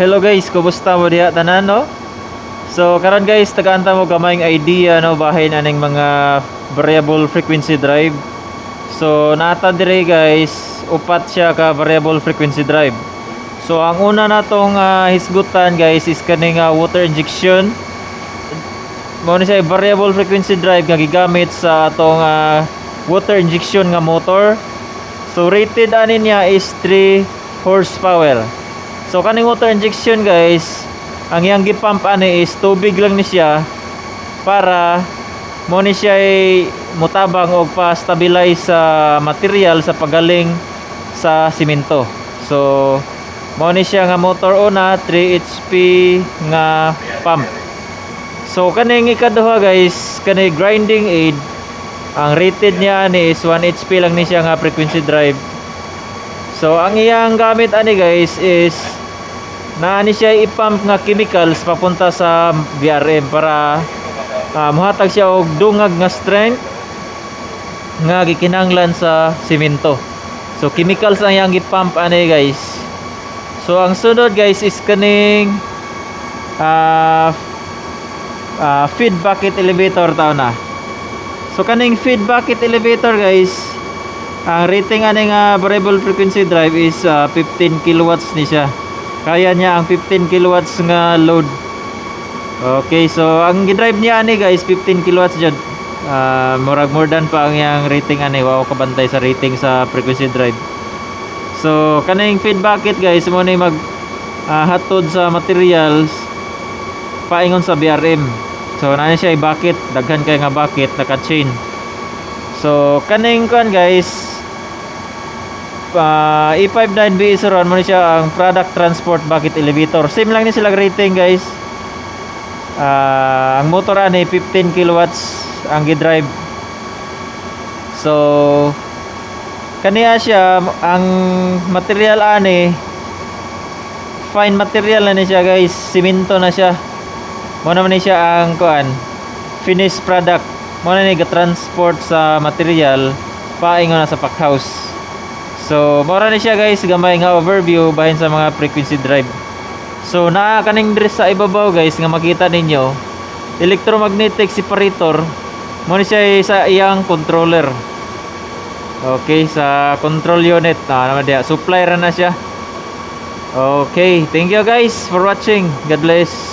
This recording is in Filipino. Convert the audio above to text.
Hello guys, kumusta mo diha tanan no? So karon guys, tagaanta mo gamayng idea no bahin aning mga variable frequency drive. So naata dire guys, upat siya ka variable frequency drive. So ang una natong ah, hisgutan guys is kaning ah, water injection. Mao ni siya variable frequency drive nga gigamit sa atong ah, water injection nga motor. So rated ani niya is 3 horsepower. So kaning water injection guys, ang iyang gipump ani is tubig lang ni siya para mo ni siya ay mutabang og pa-stabilize sa material sa pagaling sa simento. So mo ni siya nga motor una 3 HP nga pump. So kaning ikaduha guys, kani grinding aid ang rated niya ani is 1 HP lang ni siya nga frequency drive. So ang iyang gamit ani guys is na ani siya ipump nga chemicals papunta sa BRM para ah, muhatag siya og dungag nga strength nga gikinahanglan sa simento. So chemicals ang iyang gipump ani guys. So ang sunod guys is kaning ah ah, feed bucket elevator tao na. So kaning feed bucket elevator guys, ang rating ani nga variable frequency drive is ah, 15 kilowatts ni siya. Kaya niya ang 15 kilowatts nga load. Okay, so ang gidrive niya ani guys 15 kilowatts jud. Ah, murag more than pa ang yang rating ani wow kabantay sa rating sa frequency drive. So kaning feed bucket guys mo ni mag ah, hatod sa materials paingon sa BRM. So na siya ay bucket, daghan kay nga bucket naka-chain. So kaning kuan guys uh, E59B is ron mo ni siya ang product transport bucket elevator. Same lang ni sila rating guys. Ah, ang motor ani 15 kilowatts ang gidrive. So kaniya siya ang material ani fine material na ni siya guys. Simento na siya. Mo naman ni siya ang kuan finished product. Mo na ni ga-transport sa material paingon na sa pack house. So, mora ni siya guys, gamay nga overview bahin sa mga frequency drive. So, naa kaning dress sa ibabaw guys nga makita ninyo, electromagnetic separator mo ni siya sa iyang controller. Okay, sa control unit na naman dia. Supply na siya. Okay, thank you guys for watching. God bless.